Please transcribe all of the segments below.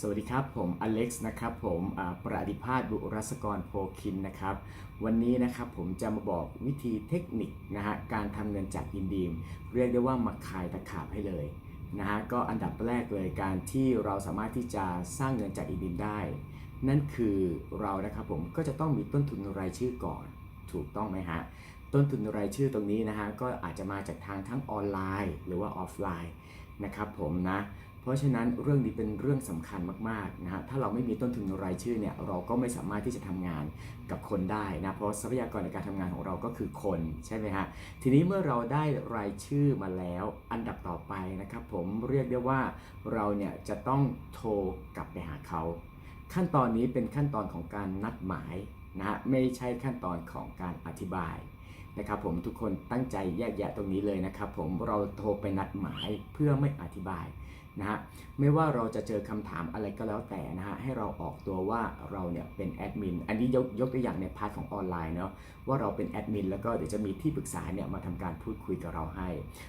สวัสดีครับผมอเล็กซ์นะครับผมประดิภาสบุรัศกรโพคินนะครับวันนี้นะครับผมจะมาบอกวิธีเทคนิคนะฮะการทำเงินจากอินดีม เรียกได้ว่ามาขายตะขาบให้เลยนะฮะก็อันดับแรกเลยการที่เราสามารถที่จะสร้างเงินจากอินดีมได้ นั่นคือเรานะครับผมก็จะต้องมีต้นทุนรายชื่อก่อนถูกต้องไหมฮะต้นทุนรายชื่อตรงนี้นะฮะก็อาจจะมาจากทางทั้งออนไลน์ หรือว่าออฟไลน์นะครับผมนะ เพราะฉะนั้นเรื่องนี้เป็นเรื่องสำคัญมากๆนะฮะถ้าเราไม่มีต้นทุนรายชื่อเนี่ยเราก็ไม่สามารถที่จะทำงานกับคนได้นะเพราะทรัพยากรในการทำงานของเราก็คือคนใช่ไหมฮะทีนี้เมื่อเราได้รายชื่อมาแล้วอันดับต่อไปนะครับผมเรียกได้ว่าเราเนี่ยจะต้องโทรกลับไปหาเขา ขั้นตอนนี้เป็นขั้นตอนของการนัดหมายนะฮะไม่ใช่ขั้นตอนของการอธิบายนะครับผมทุกคนตั้งใจแยกแยะตรงนี้เลยนะครับผมเราโทรไปนัดหมายเพื่อไม่อธิบาย นะฮะไม่ว่าเราจะเจอคำถามอะไรก็แล้วแต่นะฮะให้เราออกตัวว่าเราเนี่ยเป็นแอดมินอันนี้ยกยกตัวอย่างในพาร์ทของออนไลน์เนาะว่าเราเป็นแอดมินแล้วก็เดี๋ยวจะมีที่ปรึกษาเนี่ยมาทำการพูดคุยกับเราให้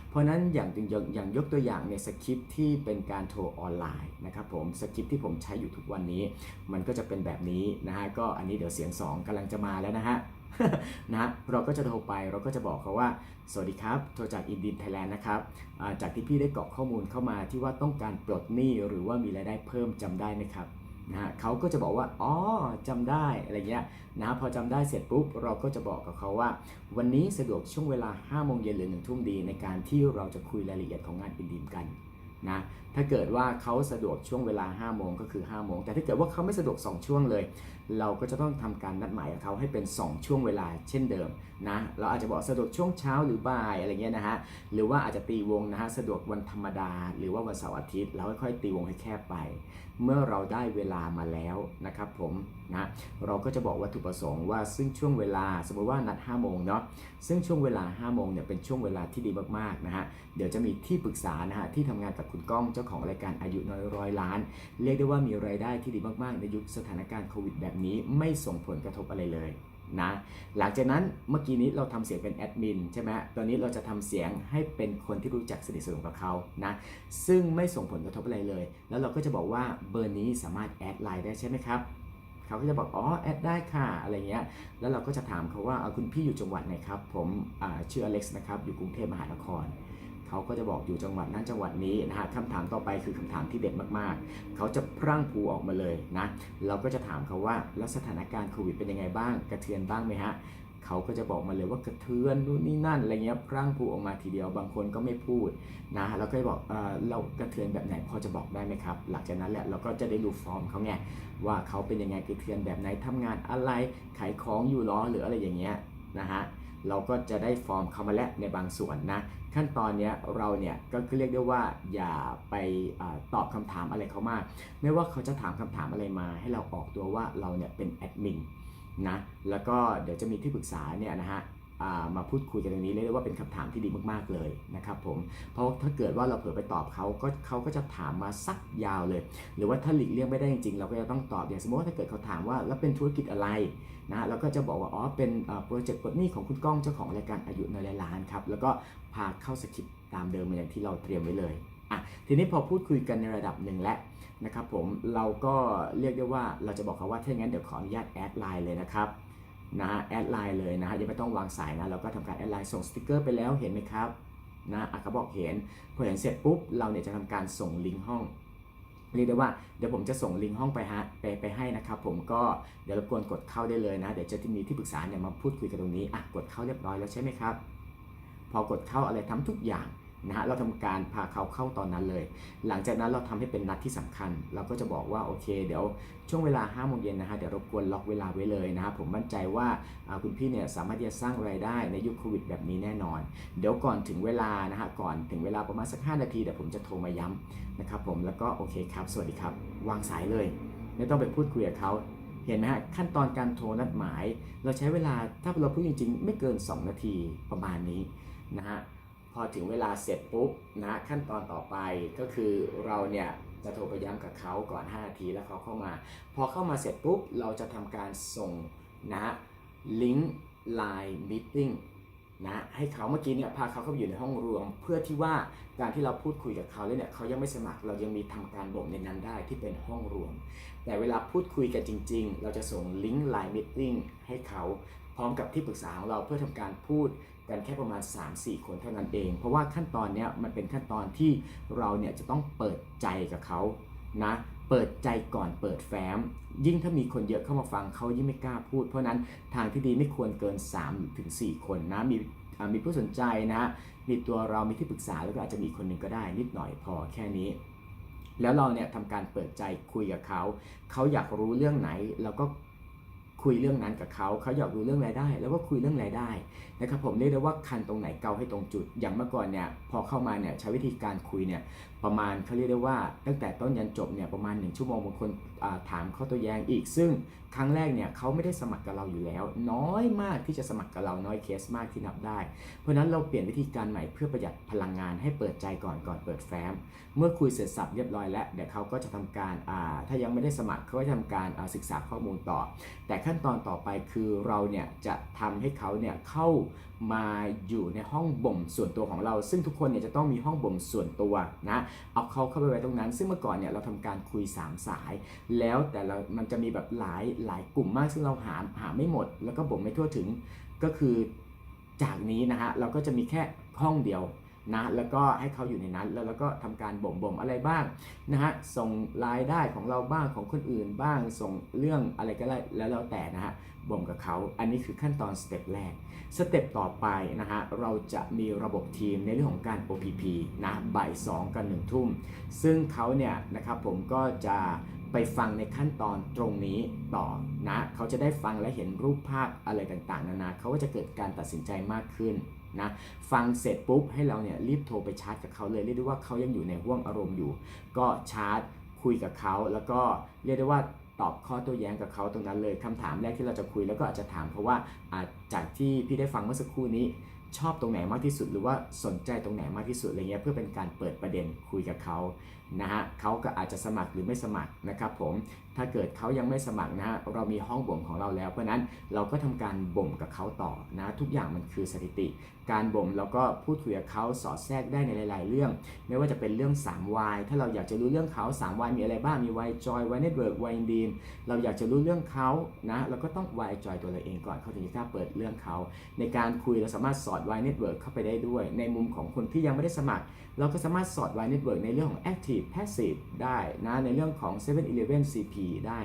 เพราะฉะนั้นอย่างอย่างอย่างยกตัวอย่างในสคริปที่เป็นการโทรออนไลน์นะครับผมสคริปที่ผมใช้อยู่ทุกวันนี้ มันก็จะเป็นแบบนี้นะฮะก็อันนี้เดี๋ยวเสียงสองกำลังจะมาแล้วนะฮะ นะเราก็จะโทรไปเราก็จะบอกเขาว่า สวัสดีครับโทรจากอินดินไทยแลนด์นะครับจากที่พี่ได้กรอกข้อมูลเข้ามาที่ว่าต้องการปลดหนี้หรือว่ามีรายได้เพิ่มจำได้ไหมครับนะฮะเขาก็จะบอกว่า อ๋อจำได้อะไรเงี้ยนะพอจำได้เสร็จปุ๊บ เราก็จะบอกกับเขาว่า วันนี้สะดวกช่วงเวลา5โมงเย็นหรือ1ทุ่มดีในการที่เราจะคุยรายละเอียดของงานอินดิมกันนะ ถ้าเกิดว่าเขาสะดวกช่วงเวลา 5 โมงก็คือ 5 โมง แต่ถ้าเกิดว่าเขาไม่สะดวก 2 ช่วงเลย เราก็จะต้องทำการนัดหมายกับเขาให้เป็น 2 ช่วงเวลาเช่นเดิมนะ เราอาจจะบอกสะดวกช่วงเช้าหรือบ่ายอะไรเงี้ยนะฮะ หรือว่าอาจจะตีวงนะฮะ สะดวกวันธรรมดา หรือว่าวันเสาร์อาทิตย์แล้วค่อยๆตีวงให้แคบไป เมื่อเราได้เวลามาแล้วนะครับผมนะ เราก็จะบอกวัตถุประสงค์ว่าซึ่งช่วงเวลาสมมติว่านัด 5 โมงเนาะ ซึ่งช่วงเวลา 5 โมงเนี่ยเป็นช่วงเวลาที่ดีมากๆนะฮะ เดี๋ยวจะมีที่ปรึกษานะฮะที่ทำงานกับคุณก้องเจ้าของรายการอายุน้อยร้อยล้าน เรียกได้ว่ามีรายได้ที่ดีมากๆ ในยุคสถานการณ์โควิดแบบนี้ไม่ส่งผลกระทบอะไรเลยนะหลังจากนั้นเมื่อกี้นี้เราทำเสียงเป็นแอดมินใช่ไหมตอนนี้เราจะทำเสียงให้เป็นคนที่รู้จักสนิทสนมกับเขานะซึ่งไม่ส่งผลกระทบอะไรเลย แล้วเราก็จะบอกว่าเบอร์นี้สามารถแอดไลน์ได้ใช่ไหมครับเขาก็จะบอกอ๋อแอดได้ค่ะอะไรเงี้ยแล้วเราก็จะถามเขาว่าเอาคุณพี่อยู่จังหวัดไหนครับผมชื่ออเล็กซ์นะครับอยู่กรุงเทพมหานคร เขาก็จะบอกอยู่จังหวัดนั้นจังหวัดนี้นะฮะคำถามต่อไปคือคำถามที่เด็ดมากๆ เขาจะพรั่งพูออกมาเลยนะเราก็จะถามเขาว่าแล้วสถานการณ์โควิดเป็นยังไงบ้าง กระเทือนบ้างไหมฮะเขาก็จะบอกมาเลยว่ากระเทือนนู่นนี่นั่นอะไรเงี้ยพรั่งพูออกมาทีเดียวบางคนก็ไม่พูดนะเราก็จะบอกเออเรากระเทือนแบบไหนพอจะบอกได้ไหมครับ หลังจากนั้นแหละเราก็จะได้ดูฟอร์มเขาไงว่าเขาเป็นยังไงกระเทือนแบบไหนทำงานอะไรขายของอยู่หรอหรืออะไรอย่างเงี้ยนะฮะเราก็จะได้ฟอร์มเขามาแล้วในบางส่วนนะ ขั้นตอนนี้เราเนี่ยก็เรียกได้ว่าอย่าไปอตอบคำถามอะไรเขามาก ไม่ว่าเขาจะถามคำถามอะไรมา ให้เราออกตัวว่าเราเนี่ยเป็นแอดมินนะแล้วก็เดี๋ยวจะมีที่ปรึกษาเนี่ยนะฮะ มาพูดคุยกันตรงนี้เรียกได้ว่าเป็นคำถามที่ดีมากๆเลยนะครับผมเพราะถ้าเกิดว่าเราเผลอไปตอบเขาก็เขาก็จะถามมาสักยาวเลย หรือว่าถ้าหลีกเลี่ยงไม่ได้จริงๆ เราก็จะต้องตอบอย่างสมมติว่าถ้าเกิดเขาถามว่าแล้วเป็นธุรกิจอะไรนะเราก็จะบอกว่าอ๋อเป็นโปรเจกต์ปลดหนี้ของคุณก้องเจ้าของรายการอายุในอยล้านครับแล้วก็พาเข้าสคริปต์ตามเดิมอย่างที่เราเตรียมไว้เลยอะทีนี้พอพูดคุยกันในระดับหนึ่งแล้วนะครับผมเราก็เรียกได้ว่าเราจะบอกเขาว่าถ้าอย่างนั้นเดี๋ยวขออนุญาตแอดไลน์เลยนะครับ นะฮะแอดไลน์เลยนะฮะยังไม่ต้องวางสายนะเราก็ทำการแอดไลน์ส่งสติกเกอร์ไปแล้วเห็นไหมครับนะอะเขาบอกเห็นพอเห็นเสร็จปุ๊บเราเนี่ยจะทำการส่งลิงก์ห้องเรียกได้ว่าเดี๋ยวผมจะส่งลิงก์ห้องไปฮะไปไปให้นะครับ ผมก็เดี๋ยวรบกวนกดเข้าได้เลยนะ เดี๋ยวจะมีที่ปรึกษาเนี่ยมาพูดคุยกันตรงนี้อะกดเข้าเรียบร้อยแล้วใช่ไหมครับ พอกดเข้าอะไรทำทุกอย่าง นะฮะเราทำการพาเขาเข้าตอนนั้นเลย หลังจากนั้นเราทำให้เป็นนัดที่สำคัญ เราก็จะบอกว่าโอเค เดี๋ยวช่วงเวลา5โมงเย็นนะฮะเดี๋ยวรบกวนล็อกเวลาไว้เลยนะครับผมมั่นใจว่าคุณพี่เนี่ยสามารถที่จะสร้างรายได้ในยุคโควิดแบบนี้แน่นอน เดี๋ยวก่อนถึงเวลานะฮะก่อนถึงเวลาประมาณสัก 5 นาทีเดี๋ยวผมจะโทรมาย้ำนะครับผมแล้วก็โอเคครับสวัสดีครับ วางสายเลย ไม่ต้องไปพูดคุยกับเขาเห็นไหมฮะขั้นตอนการโทรนัดหมาย เราใช้เวลาถ้าเราพูดจริงๆ ไม่เกิน 2 นาทีประมาณนี้นะฮะ พอถึงเวลาเสร็จปุ๊บนะขั้นตอนต่อไปก็คือเราเนี่ยจะโทรไปย้ำกับเขาก่อน 5 นาทีแล้วเขาเข้ามา พอเข้ามาเสร็จปุ๊บ เราจะทำการส่งนะลิงก์ Line Meeting นะให้เขาเมื่อกี้เนี่ยพาเขาเข้าไปอยู่ในห้องรวม เพื่อที่ว่าการที่เราพูดคุยกับเขาแล้วเนี่ยเขายังไม่สมัคร เรายังมีทำการบ่มในนั้นได้ที่เป็นห้องรวม แต่เวลาพูดคุยกันจริง ๆ เราจะส่งลิงก์ Line Meeting ให้เขาพร้อมกับที่ปรึกษาของเราเพื่อทำการพูด กันแค่ประมาณ 3-4 คนเท่านั้นเอง เพราะว่าขั้นตอนนี้มันเป็นขั้นตอนที่เราเนี่ยจะต้องเปิดใจกับเขานะเปิดใจก่อนเปิดแฟ้ม ยิ่งถ้ามีคนเยอะเข้ามาฟังเขายิ่งไม่กล้าพูด เพราะนั้นทางที่ดีไม่ควรเกิน 3-4 คนนะมีมีผู้สนใจนะ มีตัวเรามีที่ปรึกษาแล้วก็อาจจะมีคนหนึ่งก็ได้ นิดหน่อยพอแค่นี้ แล้วเราเนี่ยทำการเปิดใจคุยกับเขา เขาอยากรู้เรื่องไหนเราก็ คุยเรื่องนั้นกับเขาเขาอยากรู้เรื่องรายได้ แล้วก็คุยเรื่องรายได้นะครับผมเรียกได้ว่าคันตรงไหนเกาให้ตรงจุด อย่างเมื่อก่อนเนี่ยพอเข้ามาเนี่ยใช้วิธีการคุยเนี่ย ประมาณเขาเรียกได้ว่า ตั้งแต่ต้นยันจบเนี่ยประมาณ 1 ชั่วโมงบางคนาถามข้อตัวแย้งอีก ซึ่งครั้งแรกเนี่ยเขาไม่ได้สมัครกับเราอยู่แล้ว น้อยมากที่จะสมัครกับเราน้อยเคสมากที่นับได้ เพราะนั้นเราเปลี่ยนวิธีการใหม่เพื่อประหยัดพลังงานให้เปิดใจก่อนก่อนเปิดแฟ้ม เมื่อคุยเสร็จสับเรียบร้อยแล้วเดี๋ยวเขาก็จะทำการาถ้ายังไม่ได้สมัครเขาก็จะทำการาศึกษาข้อมูลต่อ แต่ขั้นตอนต่อไปคือเราเนี่ยจะทำให้เขาเนี่ยเข้ามาอยู่ในห้องบ่มส่วนตัวของเรา ซึ่งทุกคนเนี่ยจะต้องมีห้องบ่มส่วนตัวนะเอาเขาเข้าไปไว้ตรงนั้น ซึ่งเมื่อก่อนเนี่ยเราทำการคุย 3 สาย แล้วแต่เรามันจะมีแบบหลายหลายกลุ่มมากซึ่งเราหาหาไม่หมด แล้วก็บ่มไม่ทั่วถึงก็คือจากนี้นะฮะเราก็จะมีแค่ห้องเดียวนะแล้วก็ให้เขาอยู่ในนั้นแล้วเราก็ทำการบ่มบ่มอะไรบ้างนะฮะส่งรายได้ของเราบ้างของคนอื่นบ้างส่งเรื่องอะไรก็ได้แล้วแล้วแต่นะฮะ บ่มกับเขา อันนี้คือขั้นตอนสเต็ปแรก สเต็ปต่อไปนะฮะ เราจะมีระบบทีมในเรื่องของการ OPP นะ บ่าย 2 กัน1ทุ่ม ซึ่งเขาเนี่ยนะครับผมก็จะไปฟังในขั้นตอนตรงนี้ต่อนะ เขาจะได้ฟังและเห็นรูปภาพอะไรต่างๆ นานา เขาก็จะเกิดการตัดสินใจมากขึ้นนะฟังเสร็จปุ๊บให้เราเนี่ยรีบโทรไปชาร์จกับเขาเลยเรียกได้ว่าเขายังอยู่ในห่วงอารมณ์อยู่ ก็ชาร์จคุยกับเขาแล้วก็เรียกได้ว่า ตอบข้อโต้แย้งกับเขาตรงนั้นเลยคำถามแรกที่เราจะคุยแล้วก็อาจจะถามเพราะว่าจากที่พี่ได้ฟังเมื่อสักครู่นี้ชอบตรงไหนมากที่สุดหรือว่าสนใจตรงไหนมากที่สุดอะไรเงี้ยเพื่อเป็นการเปิดประเด็นคุยกับเขา นะฮะเขาก็อาจจะสมัครหรือไม่สมัครนะครับผมถ้าเกิดเขายังไม่สมัครนะฮะเรามีห้องบ่มของเราแล้ว เพราะนั้นเราก็ทำการบ่มกับเขาต่อนะทุกอย่างมันคือสถิติ การบ่มเราก็พูดคุยกับเขาสอดแทรกได้ในหลาย ๆ เรื่อง ไม่ว่าจะเป็นเรื่อง 3Y ถ้าเราอยากจะรู้เรื่องเขา 3Y มีอะไรบ้างมี Y Joy Y Network Y Indeed เราอยากจะรู้เรื่องเขานะเราก็ต้อง Y Joy ตัวเราเองก่อนเขาถึงจะกล้าเปิดเรื่องเขาในการคุยเราสามารถสอด Y Network เข้าไปได้ด้วย ในมุมของคนที่ยังไม่ได้สมัคร เราก็สามารถสอด Y Network ในเรื่องของ Active Passive ได้นะในเรื่องของ 7-Eleven CP ได้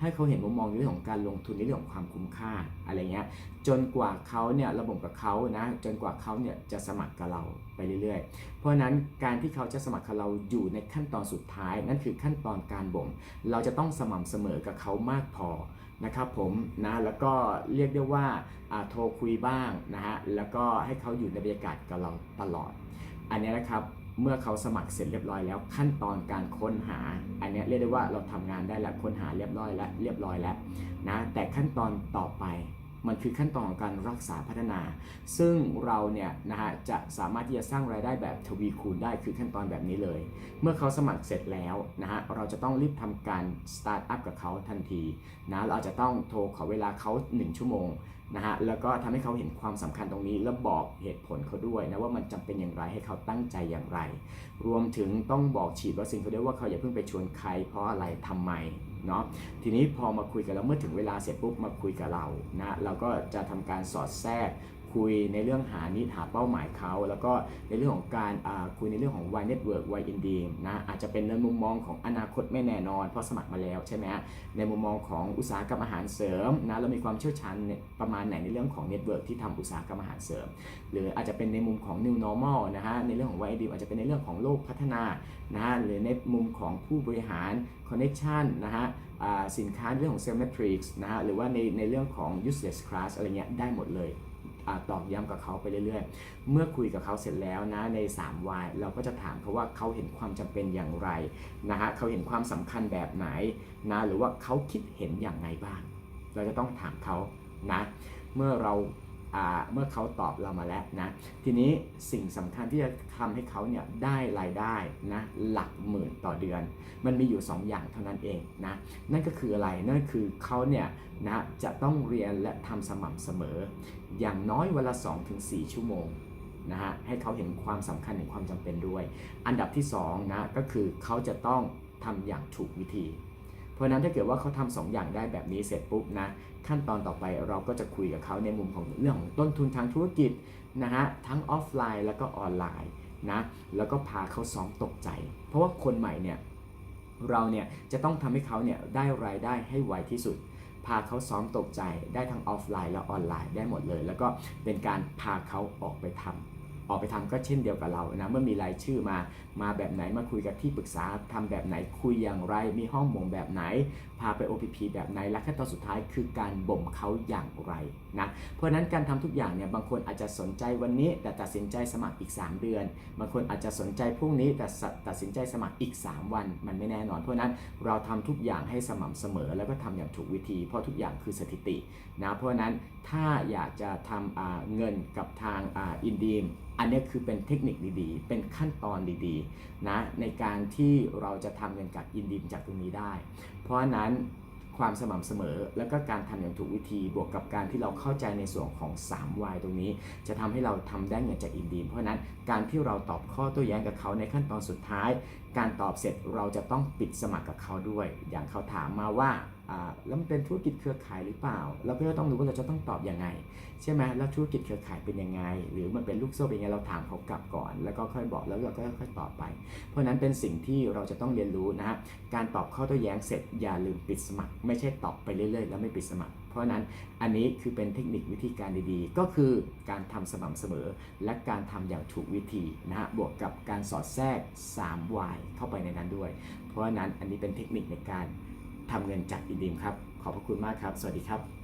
ให้เขาเห็นมุมมองในเรื่องของการลงทุนในเรื่องของความคุ้มค่าอะไรเงี้ยจนกว่าเขาเนี่ยระบบกับเขานะจนกว่าเขาเนี่ยจะสมัครกับเราไปเรื่อยๆ เพราะฉะนั้นการที่เขาจะสมัครกับเราอยู่ในขั้นตอนสุดท้าย นั่นคือขั้นตอนการบ่ม เราจะต้องสม่ำเสมอกับเขามากพอ นะครับผมนะแล้วก็เรียกได้ว่าโทรคุยบ้างนะฮะแล้วก็ให้เขาอยู่ในบรรยากาศกับเราตลอด อันนี้นะครับเมื่อเขาสมัครเสร็จเรียบร้อยแล้วขั้นตอนการค้นหา อันนี้เรียกได้ว่าเราทำงานได้แล้วค้นหาเรียบร้อยแล้วเรียบร้อยแล้วนะแต่ขั้นตอนต่อไป มันคือขั้นตอนของการรักษาพัฒนา ซึ่งเราเนี่ยนะฮะจะสามารถที่จะสร้างรายได้แบบทวีคูณได้คือขั้นตอนแบบนี้เลย เมื่อเขาสมัครเสร็จแล้วนะฮะเราจะต้องรีบทำการสตาร์ทอัพกับเขาทันทีนะเราจะต้องโทรขอเวลาเขา 1 ชั่วโมงนะฮะแล้วก็ทำให้เขาเห็นความสำคัญตรงนี้ แล้วบอกเหตุผลเขาด้วยนะว่ามันจำเป็นอย่างไรให้เขาตั้งใจอย่างไร รวมถึงต้องบอกฉีดวัคซีนเขาด้วยว่าเขาอย่าเพิ่งไปชวนใครเพราะอะไรทำไม เนาะทีนี้พอมาคุยกันแล้วเมื่อถึงเวลาเสร็จปุ๊บมาคุยกับเรานะเราก็จะทำการสอดแทรก คุยในเรื่องหานิหาเป้าหมายเขา แล้วก็ในเรื่องของการคุยในเรื่องของ Y Network Y i n d e นะอาจจะเป็นในมุมมองของอนาคตไม่แน่นอน เพราะสมัครมาแล้วใช่ไหมในมุมมองของอุตสาหกรรมอาหารเสริมนะเรามีความเชี่ยวชาญประมาณไหนในเรื่องของ Network ที่ทำอุตสาหกรรมอาหารเสริม หรืออาจจะเป็นในมุมของ New Normal นะฮะในเรื่องของ Y i n d e อาจจะเป็นในเรื่องของโลกพัฒนานะฮะหรือในมุมของผู้บริหาร Connection นะฮะสินค้าเรื่องของ Sales Metrics นะฮะหรือว่าในในเรื่องของ Useless Class อะไรเงี้ยได้หมดเลย ตอกย้ำกับเขาไปเรื่อยๆ เมื่อคุยกับเขาเสร็จแล้วนะใน3 y เราก็จะถามเขาว่าเขาเห็นความจำเป็นอย่างไรนะฮะเขาเห็นความสำคัญแบบไหนนะหรือว่าเขาคิดเห็นอย่างไรบ้าง เราจะต้องถามเขานะเมื่อเรา เมื่อเขาตอบเรามาแล้วนะ ทีนี้สิ่งสำคัญที่จะทำให้เขาเนี่ยได้รายได้นะหลักหมื่นต่อเดือน มันมีอยู่ 2 อย่างเท่านั้นเองนะ นั่นก็คืออะไร นั่นคือเขาเนี่ยนะจะต้องเรียนและทำสม่ำเสมอ อย่างน้อยวันละ 2-4 ชั่วโมงนะฮะให้เขาเห็นความสำคัญเห็นความจำเป็นด้วย อันดับที่2นะก็คือเขาจะต้องทำอย่างถูกวิธี เพราะนั้นถ้าเกิดว่าเขาทำสองอย่างได้แบบนี้เสร็จปุ๊บนะขั้นตอนต่อไปเราก็จะคุยกับเขาในมุมของเรื่องของต้นทุนทางธุรกิจนะฮะทั้งออฟไลน์แล้วก็ออนไลน์นะแล้วก็พาเขาซ้อมตกใจ เพราะว่าคนใหม่เนี่ยเราเนี่ยจะต้องทำให้เขาเนี่ยได้รายได้ให้ไวที่สุด พาเขาซ้อมตกใจได้ทั้งออฟไลน์และออนไลน์ได้หมดเลย แล้วก็เป็นการพาเขาออกไปทำ ออกไปทำก็เช่นเดียวกับเรานะเมื่อมีรายชื่อมามาแบบไหนมาคุยกับที่ปรึกษาทำแบบไหนคุยอย่างไร มีห้องบ่งแบบไหน พาไป OPP แบบไหนและขั้นตอนสุดท้ายคือการบ่มเขาอย่างไรนะเพราะฉะนั้นการทำทุกอย่างเนี่ยบางคนอาจจะสนใจวันนี้ แต่ตัดสินใจสมัครอีก 3 เดือน บางคนอาจจะสนใจพรุ่งนี้แต่ตัดสินใจสมัครอีก 3 วัน มันไม่แน่นอน เพราะนั้นเราทำทุกอย่างให้สม่ำเสมอ แล้วก็ทำอย่างถูกวิธี เพราะทุกอย่างคือสถิตินะเพราะฉะนั้นถ้าอยากจะทำเงินกับทางอินดีมอันนี้คือเป็นเทคนิคดีๆ เป็นขั้นตอนดีๆนะในการที่เราจะทำเงินกับอินดีมจากตรงนี้ได้ เพราะฉะนั้นความสม่ำเสมอ แล้วก็การทำอย่างถูกวิธีบวกกับการที่เราเข้าใจในส่วนของ 3Y ตรงนี้ จะทำให้เราทำได้เงินจากอินดีมเพราะนั้นการที่เราตอบข้อโต้แย้งกับเขาในขั้นตอนสุดท้าย การตอบเสร็จเราจะต้องปิดสมัครกับเขาด้วย อย่างเขาถามมาว่า แล้วมันเป็นธุรกิจเครือข่ายหรือเปล่า เราก็ต้องรู้ว่าเราจะต้องตอบยังไง ใช่ไหมแล้วธุรกิจเครือข่ายเป็นยังไง หรือมันเป็นลูกโซ่เป็นยังไงเราถามเขากลับก่อน แล้วก็ค่อยบอกแล้วเราก็ค่อยตอบไป เพราะนั้นเป็นสิ่งที่เราจะต้องเรียนรู้นะฮะการตอบข้อโต้แย้งเสร็จอย่าลืมปิดสมัคร ไม่ใช่ตอบไปเรื่อยๆ แล้วไม่ปิดสมัคร เพราะนั้นอันนี้คือเป็นเทคนิควิธีการดีๆ ก็คือการทำสม่ำเสมอ และการทำอย่างถูกวิธีนะฮะบวกกับการสอดแทรก 3Y เข้าไปในนั้นด้วย เพราะนั้นอันนี้เป็นเทคนิคในการ ทำเงินจากอินดีมครับ ขอบพระคุณมากครับ สวัสดีครับ